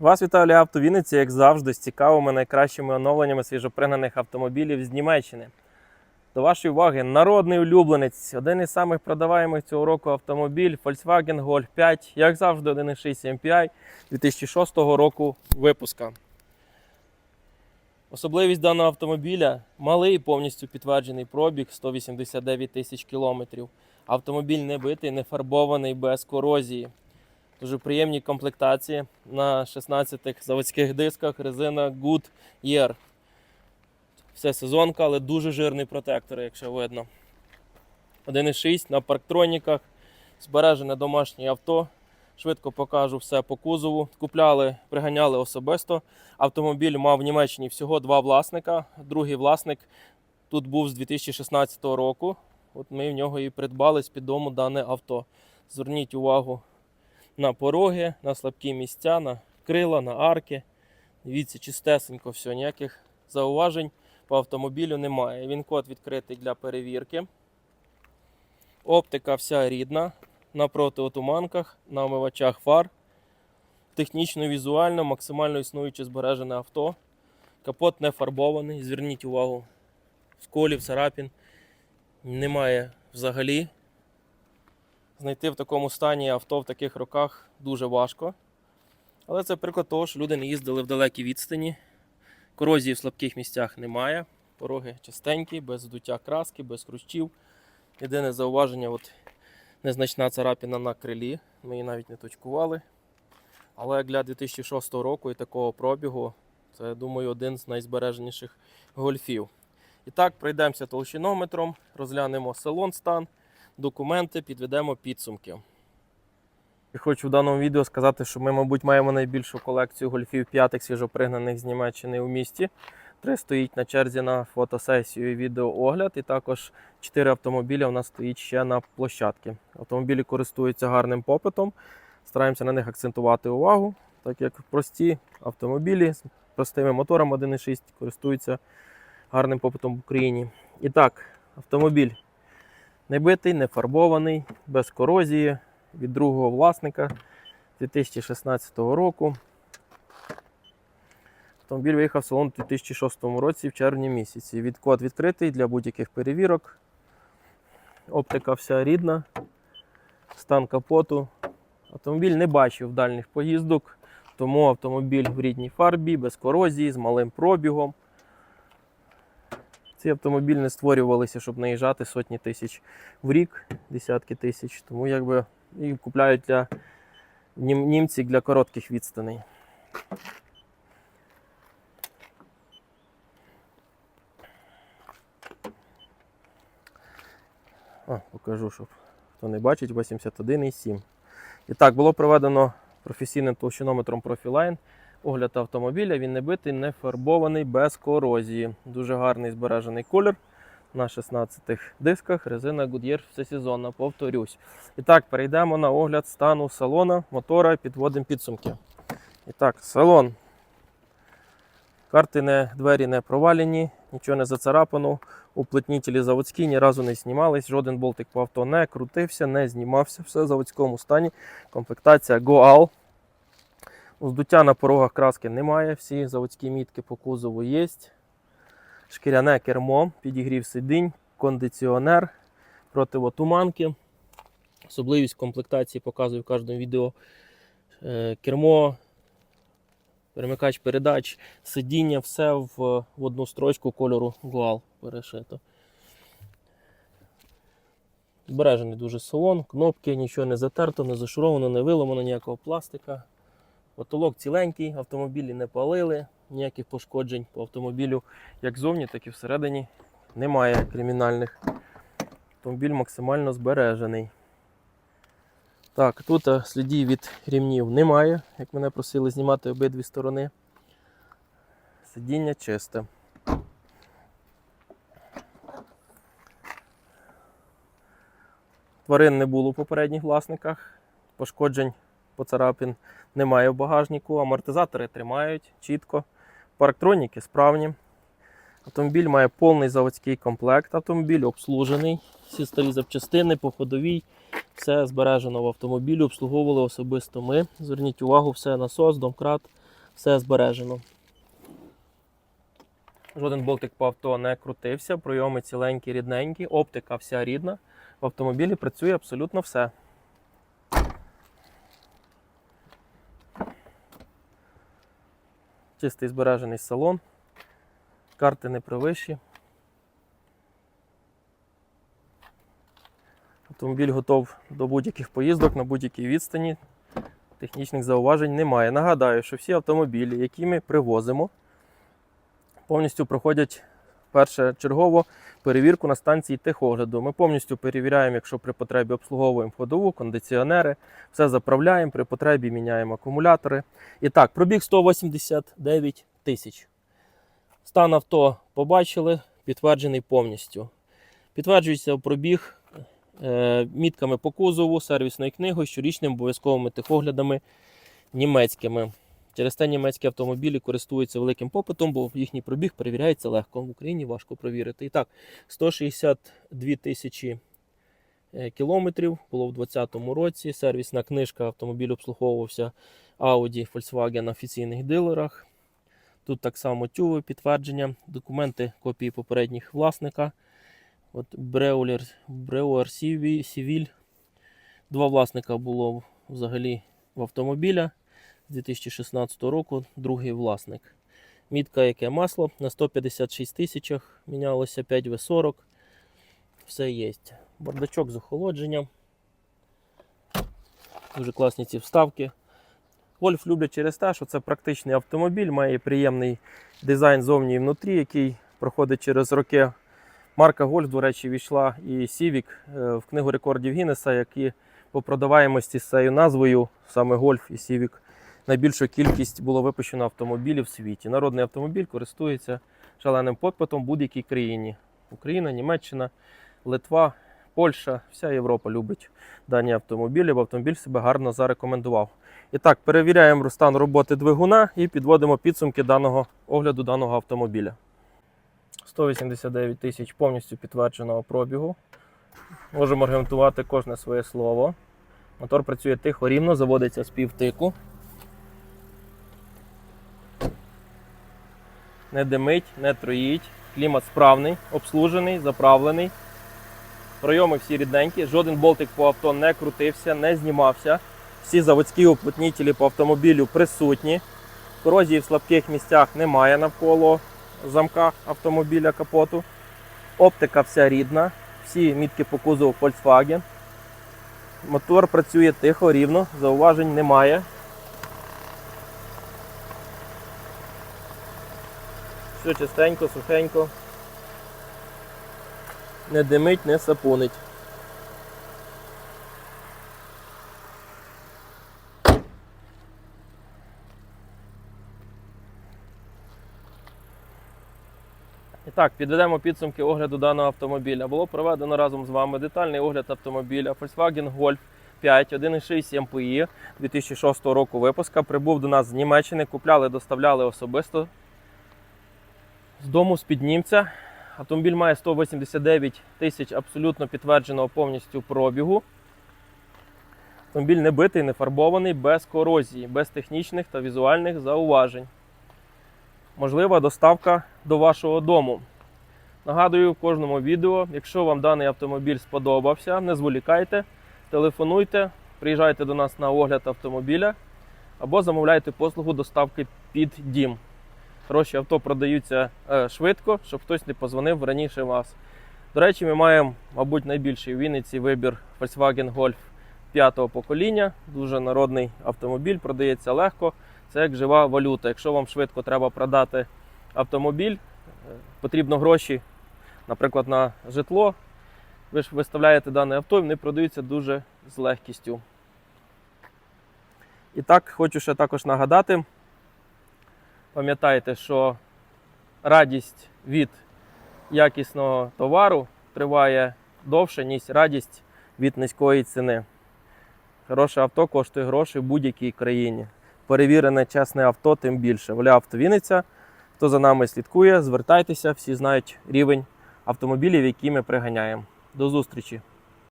Вас вітаю Авто Вінниці, як завжди, з цікавими найкращими оновленнями свіжопригнаних автомобілів з Німеччини. До вашої уваги, народний улюбленець, один із самих продаваємих цього року автомобіль Volkswagen Golf 5, як завжди, 1.6 MPI 2006 року випуска. Особливість даного автомобіля малий повністю підтверджений пробіг 189 тисяч кілометрів. Автомобіль не битий, не фарбований без корозії. Дуже приємні комплектації на 16 заводських дисках, резина Goodyear. Все сезонка, але дуже жирний протектор, якщо видно. 1.6 на парктроніках, збережене домашнє авто. Швидко покажу все по кузову. Купляли, приганяли особисто. Автомобіль мав в Німеччині всього два власника. Другий власник тут був з 2016 року. От ми в нього і придбали з під дому дане авто. Зверніть увагу на пороги, на слабкі місця, на крила, на арки. Дивіться, чистесенько все, ніяких зауважень по автомобілю немає. Він код відкритий для перевірки. Оптика вся рідна, на протиотуманках, на омивачах фар. Технічно, візуально, максимально існуюче збережене авто. Капот не фарбований. Зверніть увагу, сколів, царапін немає взагалі. Знайти в такому стані авто в таких роках дуже важко. Але це приклад того, що люди не їздили в далекій відстані. Корозії в слабких місцях немає. Пороги чистенькі, без здуття краски, без хрущів. Єдине зауваження от незначна царапіна на крилі. Ми її навіть не точкували. Але для 2006 року і такого пробігу, це, думаю, один з найзбереженіших гольфів. І так, пройдемося толщинометром, розглянемо салон стан документи, підведемо підсумки. І хочу в даному відео сказати, що ми, мабуть, маємо найбільшу колекцію гольфів п'ятих свіжопригнаних з Німеччини у місті. Три стоїть на черзі на фотосесію і відеоогляд, і також чотири автомобіля у нас стоїть ще на площадці. Автомобілі користуються гарним попитом. Стараємося на них акцентувати увагу, так як прості автомобілі з простими моторами 1.6 користуються гарним попитом в Україні. І так, автомобіль не битий, не фарбований, без корозії від другого власника 2016 року. Автомобіль виїхав в салон у 2006 році в червні місяці. Від код відкритий для будь-яких перевірок. Оптика вся рідна, стан капоту. Автомобіль не бачив дальніх поїздок, тому автомобіль в рідній фарбі, без корозії, з малим пробігом. Ці автомобілі не створювалися, щоб наїжджати сотні тисяч в рік, десятки тисяч. Тому якби їх купляють для нім- німці для коротких відстаней. О, покажу, щоб хто не бачить, 81,7. І так, було проведено професійним толщинометром Profiline огляд автомобіля. Він не битий, не фарбований, без корозії. Дуже гарний збережений колір. На 16 дисках резина Goodyear всесезонна, повторюсь. І так, перейдемо на огляд стану салона, мотора, підводимо підсумки. І так, салон. Карти не, двері не провалені, нічого не зацарапано. Уплотнітелі заводські ні разу не знімались, жоден болтик по авто не крутився, не знімався. Все в заводському стані. Комплектація Goal. Здуття на порогах краски немає, всі заводські мітки по кузову є. Шкіряне кермо, підігрів сидінь, кондиціонер, противотуманки. Особливість комплектації показую в кожному відео. Е, Кермо, перемикач передач, сидіння, все в, одну строчку кольору Гуал перешито. Збережений дуже салон, кнопки, нічого не затерто, не зашуровано, не виламано ніякого пластика. Потолок ціленький, автомобілі не палили, ніяких пошкоджень по автомобілю як зовні, так і всередині немає кримінальних. Автомобіль максимально збережений. Так, тут е, слідів від рівнів немає, як мене просили знімати обидві сторони. Сидіння чисте. Тварин не було у попередніх власниках. Пошкоджень поцарапин немає в багажнику. Амортизатори тримають чітко. Парктроніки справні. Автомобіль має повний заводський комплект. Автомобіль обслужений. Всі старі запчастини по ходовій. Все збережено в автомобілі, обслуговували особисто ми. Зверніть увагу, все насос, домкрат, Все збережено. Жоден болтик по авто не крутився, пройоми ціленькі, рідненькі, оптика вся рідна. В автомобілі працює абсолютно все. Чистий збережений салон. Карти не привищі. Автомобіль готов до будь-яких поїздок на будь-якій відстані. Технічних зауважень немає. Нагадаю, що всі автомобілі, які ми привозимо, повністю проходять першочергово перевірку на станції техогляду. Ми повністю перевіряємо, якщо при потребі обслуговуємо ходову, кондиціонери, все заправляємо, при потребі міняємо акумулятори. І так, пробіг 189 тисяч. Стан авто побачили, підтверджений повністю. Підтверджується пробіг е, мітками по кузову, сервісною книгою, щорічними обов'язковими техоглядами німецькими. Через те німецькі автомобілі користуються великим попитом, бо їхній пробіг перевіряється легко. В Україні важко провірити. І так, 162 тисячі е, кілометрів було в 2020 році. Сервісна книжка автомобіль обслуговувався Audi, Volkswagen на офіційних дилерах. Тут так само тюви, підтвердження, документи, копії попередніх власника. От Бреулер, Бреуер Сівіль. Два власника було взагалі в автомобіля з 2016 року, другий власник. Мітка яке масло на 156 тисячах мінялося 5В40. Все є. Бардачок з охолодженням. Дуже класні ці вставки. Гольф люблять через те, що це практичний автомобіль, має приємний дизайн зовні і внутрі, який проходить через роки. Марка Гольф, до речі, війшла і Civic е, в книгу рекордів Гіннеса, які по продаваємості з цією назвою, саме Гольф і Civic, найбільшу кількість було випущено автомобілів в світі. Народний автомобіль користується шаленим попитом в будь-якій країні. Україна, Німеччина, Литва, Польща, вся Європа любить дані автомобілі, бо автомобіль себе гарно зарекомендував. І так, перевіряємо стан роботи двигуна і підводимо підсумки даного огляду даного автомобіля. 189 тисяч повністю підтвердженого пробігу. Можемо аргументувати кожне своє слово. Мотор працює тихо, рівно, заводиться з півтику. Не димить, не троїть. Клімат справний, обслужений, заправлений. Пройоми всі рідненькі, жоден болтик по авто не крутився, не знімався. Всі заводські уплотнітелі по автомобілю присутні. Корозії в слабких місцях немає навколо замка автомобіля капоту. Оптика вся рідна, всі мітки по кузову Volkswagen. Мотор працює тихо, рівно, зауважень немає. Все чистенько, сухенько. Не димить, не сапунить. І так, підведемо підсумки огляду даного автомобіля. Було проведено разом з вами детальний огляд автомобіля Volkswagen Golf 5 1.6 MPI 2006 року випуска. Прибув до нас з Німеччини, купляли, доставляли особисто з дому з-під німця. Автомобіль має 189 тисяч абсолютно підтвердженого повністю пробігу. Автомобіль не битий, не фарбований, без корозії, без технічних та візуальних зауважень. Можлива доставка до вашого дому. Нагадую в кожному відео, якщо вам даний автомобіль сподобався, не зволікайте, телефонуйте, приїжджайте до нас на огляд автомобіля або замовляйте послугу доставки під дім. Хороші авто продаються е, швидко, щоб хтось не позвонив раніше вас. До речі, ми маємо, мабуть, найбільший у Вінниці вибір Volkswagen Golf 5-го покоління. Дуже народний автомобіль, продається легко. Це як жива валюта. Якщо вам швидко треба продати автомобіль, е, потрібно гроші, наприклад, на житло. Ви ж виставляєте дане авто і вони продаються дуже з легкістю. І так, хочу ще також нагадати. Пам'ятайте, що радість від якісного товару триває довше, ніж радість від низької ціни. Хороше авто коштує гроші в будь-якій країні. Перевірене чесне авто, тим більше. Воля авто Вінниця. Хто за нами слідкує, звертайтеся, всі знають рівень автомобілів, які ми приганяємо. До зустрічі!